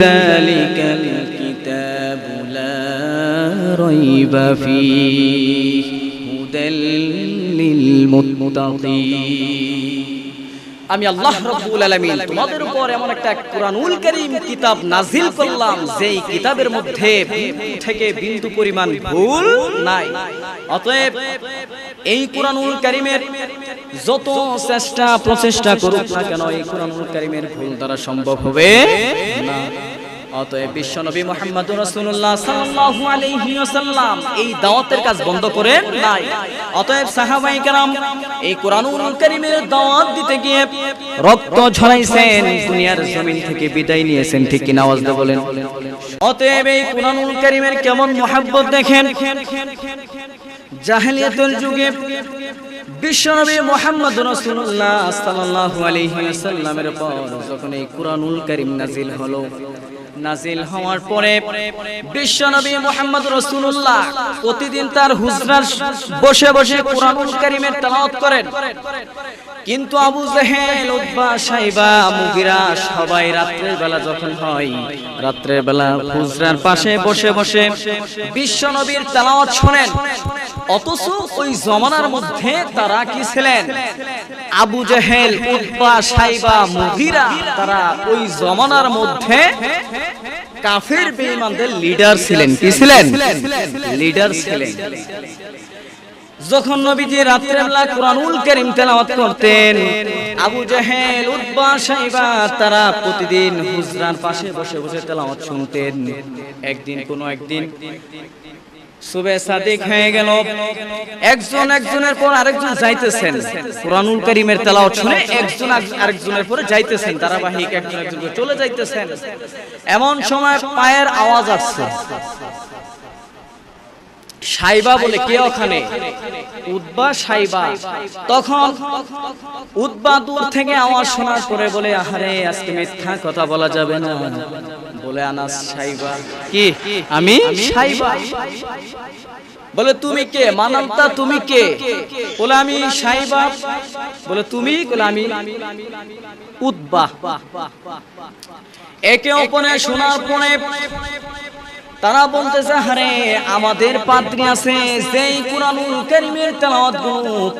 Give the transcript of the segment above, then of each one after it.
ذلك الكتاب لا ريب فيه هدى للمتقين আমি আল্লাহ রাব্বুল আলামিন তোমাদের উপর এমন একটা কুরআনুল কারীম কিতাব নাজিল করলাম যেই কিতাবের মধ্যে বিন্দু থেকে বিন্দু পরিমাণ ভুল নাই অতএব এই কুরআনুল কারীমের যত চেষ্টা প্রচেষ্টা করুক না কেন এই কুরআনুল কারীমের ভুল দ্বারা সম্ভব হবে না অতএব বিশ্বনবী মুহাম্মদ রাসূলুল্লাহ সাল্লাল্লাহু আলাইহি ওয়াসাল্লাম এই দাওয়াতের কাজ বন্ধ করেন নাই। অতএব সাহাবাই কেরাম এই কোরআনুল কারীমের দাওয়াত দিতে গিয়ে রক্ত ঝরাইছেন, দুনিয়ার জমিন থেকে বিদায় নিয়েছেন, ঠিক কি আওয়াজ দিয়ে বলেন। অতএব এই কোরআনুল কারীমের কেমন মোহাব্বত দেখেন? জাহেলিয়াতুল যুগে বিশ্বনবী মোহাম্মদ রাসূলুল্লাহ সাল্লাল্লাহু আলাইহি ওয়াসাল্লামের পর যখন এই কুরআনুল কারীম নাজিল হলো নাজিল হওয়ার পরে বিশ্বনবী মোহাম্মদ রসুল্লাহ প্রতিদিন তার হুজরার বসে বসে কোরআন কারীমের তেলাওয়াত করেন। কিন্তু আবু জেহেল উতবা সাইবা মুগিরা সবাই রাত্রের বেলা যখন হয় রাত্রের বেলা হুজরার পাশে বসে বসে বিশ্ব নবীর তেলাওয়াত শোনেন। অথচ ওই জমানার মধ্যে তারা কি ছিলেন? আবু জেহেল উতবা সাইবা মুগিরা তারা ওই জমানার মধ্যে কাফের বেঈমানদের লিডার ছিলেন। কি ছিলেন? লিডার ছিলেন। যখন নবীজি রাত্রেবেলা কোরআনুল কারীম তেলাওয়াত করতেন, আবু জাহেল, উতবা সাইবা তারা প্রতিদিন হুজরার পাশে বসে বসে তেলাওয়াত শুনতেন। একদিন কোনো একদিন সুবে সাদিক হয়ে গেল। একজন একজনের পর আরেকজন যাইতেছেন। কোরআনুল কারীমের তেলাওয়াত শুনে একজন আরেকজনের পরে যাইতেছেন। একজন একজন চলে যাইতেছেন। এমন সময় পায়ের আওয়াজ আসছে। সাইবা বলে কে ওখানে? উদ্বা সাইবা। তখন উদ্বা দূর থেকে আওয়াজ শোনার পরে বলে আহারে আজকে মিথ্যা কথা বলা যাবে না। বলে আনাস সাইবা। কি? আমি? সাইবা। বলে তুমি কে? মানালতা তুমি কে? বলে আমি সাইবা। বলে তুমি? বলে আমি উদ্বা। একে অপরে শোনার পরে তারা বলতেছে হারে আমাদের পাত্রী আছে সেই কুরআনুল কারীমের তেলাওয়াত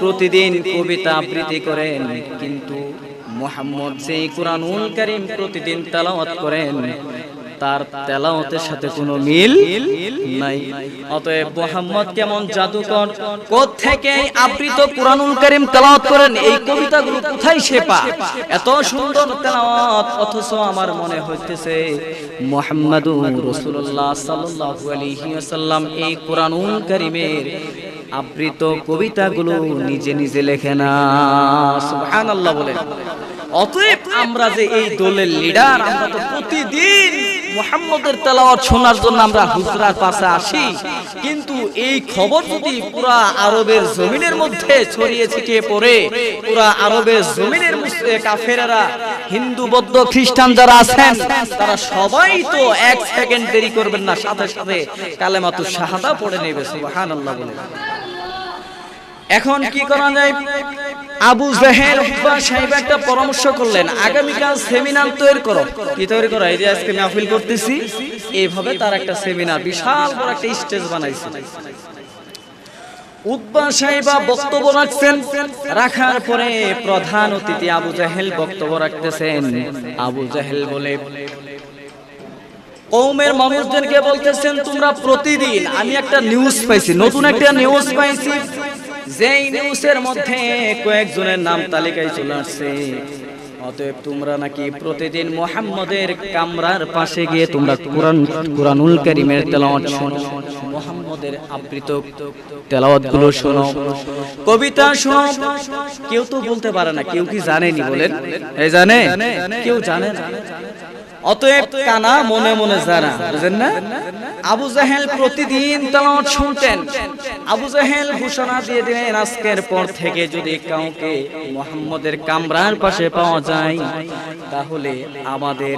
প্রতিদিন কবিতা আবৃত্তি করেন, কিন্তু মোহাম্মদ সেই কুরআনুল কারীম প্রতিদিন তেলাওয়াত করেন তার তেলাওয়াতের সাথে কোনো মিল নাই। অতএব মুহাম্মদ কেমন জাদুকর? কোত্থেকে এই আবৃত কুরআনুল কারীম তেলাওয়াত করেন? এই কবিতাগুলো কোথায় সে পায় এত সুন্দর তেলাওয়াত, অথচ আমার মনে হইতেছে মুহাম্মাদুর রাসূলুল্লাহ সাল্লাল্লাহু আলাইহি ওয়াসাল্লাম এই কুরআনুল কারীমের আবৃত কবিতাগুলো নিজে নিজে লেখে না। সুবহানাল্লাহ বলেন অতএব আমরা যে এই দলের লিডার আমরা তো প্রতিদিন মুহাম্মদের তেলাওয়াত শোনার জন্য আমরা হুজরার পাশে আসি। কিন্তু এই খবর যদি পুরা আরবের জমিনের মধ্যে ছড়িয়ে ছিটিয়ে পড়ে, পুরা আরবের জমিনের মধ্যে কাফেরেরা, হিন্দু, বৌদ্ধ, খ্রিস্টান যারা আছেন, তারা সবাই তো এক সেকেন্ড দেরি করবেন না, সাথে সাথে কালেমাতু শাহাদা পড়ে নেবে, সুবহানাল্লাহ বলে। এখন কি করা যায়? আবু জাহেল উতবা সাহেব একটা পরামর্শ করলেন আগামীকাল সেমিনার তৈরি করো। কি তৈরি করো? এই যে আজকে মাহফিল করতেছি। এইভাবে তার একটা সেমিনার বিশাল বড় একটা স্টেজ বানাইছে। উতবা সাহেবা বক্তব্য রাখছেন। রাখার পরে প্রধান অতিথি আবু জাহেল বক্তব্য রাখতেছেন। আবু জাহেল বলে কৌমের মানুষদেরকে বলতেছেন তোমরা প্রতিদিন আমি একটা নিউজ পাইছি নতুন একটা নিউজ পাইছি যেই নিউজের মধ্যে কয়েকজনের নাম তালিকায় চলে আসছে। অতএব তোমরা নাকি প্রতিদিন মোহাম্মদের কামরার পাশে গিয়ে তোমরা কোরআন, কোরআনুল কারীমের তেলাওয়াত শোনো, মোহাম্মদের আবৃত তেলাওয়াতগুলো শোনো, কবিতা শোনো। কেউ তো বলতে পারে না, কেউ কি জানেনি বলেন? এই জানে? কেউ জানে না। অতএব কানা মনে মনে যারা বুঝেন না? আবু জাহেল প্রতিদিন তালাওয়াত শুনতেন। আবু জাহেল ঘোষণা দিয়ে দিলেন, আজকের পর থেকে যদি কাউকে মোহাম্মদের কামরার পাশে পাওয়া যায়, তাহলে আমাদের,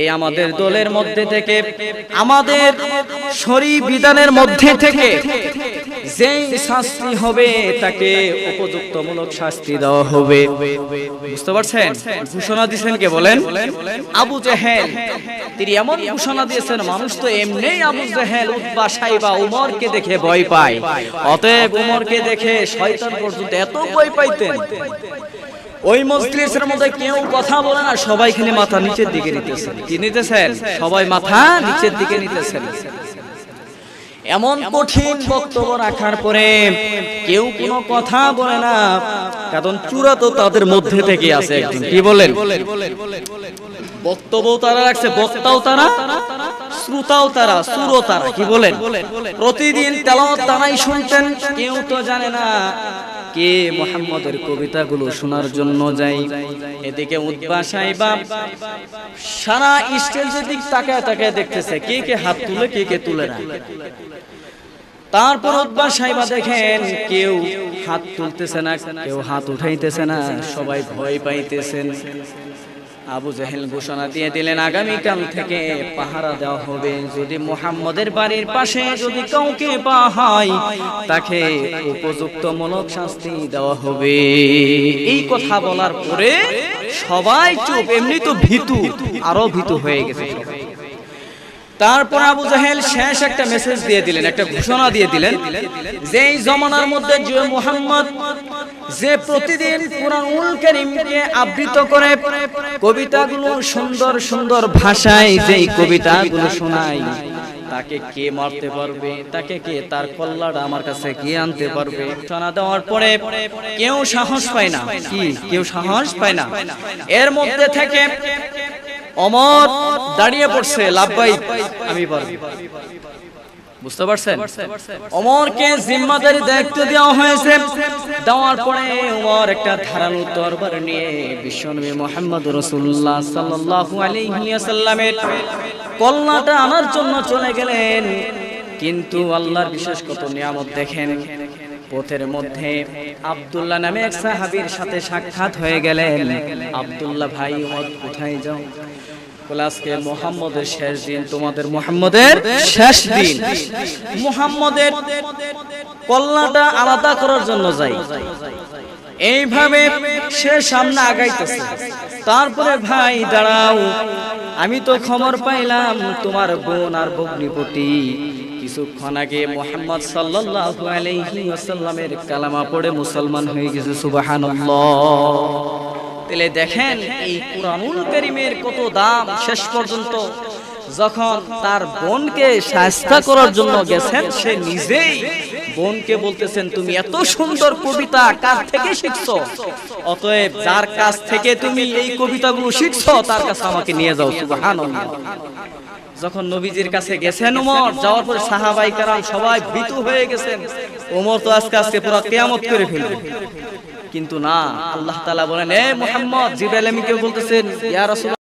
এই আমাদের দলের মধ্যে থেকে, আমাদের শরী বিধানের মধ্যে থেকে যেই শাস্তি হবে, তাকে উপযুক্তমূলক শাস্তি দেওয়া হবে। বুঝতে পারছেন? ঘোষণা দিয়েছেন কে বলেন? আবু জেহেল। তিনি এমন ঘোষণা দিয়েছেন, মানুষ তো এমনিই আবু জেহেল, উতবা, সাইবা, উমরকে দেখে ভয় পায়। অতএব উমরকে দেখে শয়তান পর্যন্ত এত ভয় পাইতেন। ওই মজলিসের মধ্যে কেউ কথা বলে না, সবাই খালি মাথা নিচের দিকে নিতেছেন। কি নিতেছেন? সবাই মাথা নিচের দিকে নিতেছেন। এমন কঠিন বক্তব্য রাখার পরে কেউ কোনো কথা বলে না। কারণ চূড়া তো তাদের মধ্যে থেকে আছে একজন। কি বলেন? বক্তব্য তারা রাখছে বক্তাও তারা শ্রোতাও তারা সুরও তারা কি বলেন? প্রতিদিন তেলাওয়াত তারাই শুনতেন কেউ তো জানে না কে মোহাম্মদের কবিতাগুলো শোনার জন্য যাই এদিকে উদ্বা সাহেবা সারা স্টেজের দিক তাকায় তাকায় দেখতেছে কে কে হাত তুলে কে কে তুলে না। তারপর উদ্বা সাহেবা দেখেন, কেউ হাত তুলতেছে না, কেউ হাত উঠাইতেছে না, সবাই ভয় পাইতেছেন। আবু জাহেল ঘোষণা দিয়ে দিলেন, আগামীকাল থেকে পাহারা দেওয়া হবে। যদি মোহাম্মদের বাড়ির পাশে যদি কাউকে হয়, তাকে উপযুক্তমূলক শাস্তি দেওয়া হবে। এই কথা বলার পরে সবাই চুপ, এমনি তো ভীতু, আরও ভীতু হয়ে গেছে সবাই। তারপর আবু জাহেল শেষ একটা মেসেজ দিয়ে দিলেন, একটা ঘোষণা দিয়ে দিলেন যে এই জমানার মধ্যে যে মুহাম্মদ যে প্রতিদিন কুরআনুল কারীমকে আবৃত করে, কবিতাগুলো সুন্দর সুন্দর ভাষায় যেই কবিতাগুলো শোনায়, তাকে কে মারতে পারবে, তাকে কে তার কল্লাটা আমার কাছে কে আনতে পারবে? শোনা দেওয়ার পরে কেউ সাহস পায় না। কি? কেউ সাহস পায় না। এর মধ্যে থেকে অমর দাঁড়িয়ে পড়ছে লাভবাই আমি পারব বুঝতে পারছেন? অমরকে জিম্মাদারি দায়িত্ব দেওয়া হয়েছে। দেওয়ার পরে ওমর একটা ধারালো তরবার নিয়ে বিশ্বনবী মোহাম্মদ রসুল্লাহ সাল্লাল্লাহু আলাইহি ওয়াসাল্লামের কল্লাটা আনার জন্য চলে গেলেন। কিন্তু আল্লাহর বিশেষ কত নিয়ামত দেখেন। পথের মধ্যে আব্দুল্লাহ নামে এক সাহাবীর সাথে সাক্ষাৎ হয়ে গেলেন। আব্দুল্লাহ ভাই কোথায় যাও। মোহাম্মদের শেষ তোমাদের মোহাম্মদের শেষ আলাদা করার জন্য এইভাবে সামনে তারপরে, ভাই, দাঁড়াও। আমি তো খবর পাইলাম, তোমার বোন আর ভগ্নিপতি কিছুক্ষণ আগে মোহাম্মদ সাল্লাল্লাহু আলাইহি ওয়াসাল্লামের কালামা পড়ে মুসলমান হয়ে গেছে, সুবহানাল্লাহ। তাহলে দেখেন, এই কুরআনুল কারীমের কত দাম শেষ পর্যন্ত। যখন তার বোনকে শাস্তা করার জন্য গেছেন, সে নিজেই বোনকে বলতেছেন, তুমি এত সুন্দর কবিতা কার থেকে শিখছো? অতএব যার কাছ থেকে তুমি এই কবিতাগুলো শিখছো, তার কাছে আমাকে নিয়ে যাও, সুবহানাল্লাহ। যখন নবীজির কাছে গেছেন ওমর যাওয়ার পরে সাহাবাই কারাম সবাই ভীতু হয়ে গেছেন। ওমর তো আজকে আজকে পুরো কেয়ামত করে ফেলবে। কিন্তু না, আল্লাহ তাআলা বলেন, এ মুহাম্মদ, জিবরাইল আমিনকে বলতেছেন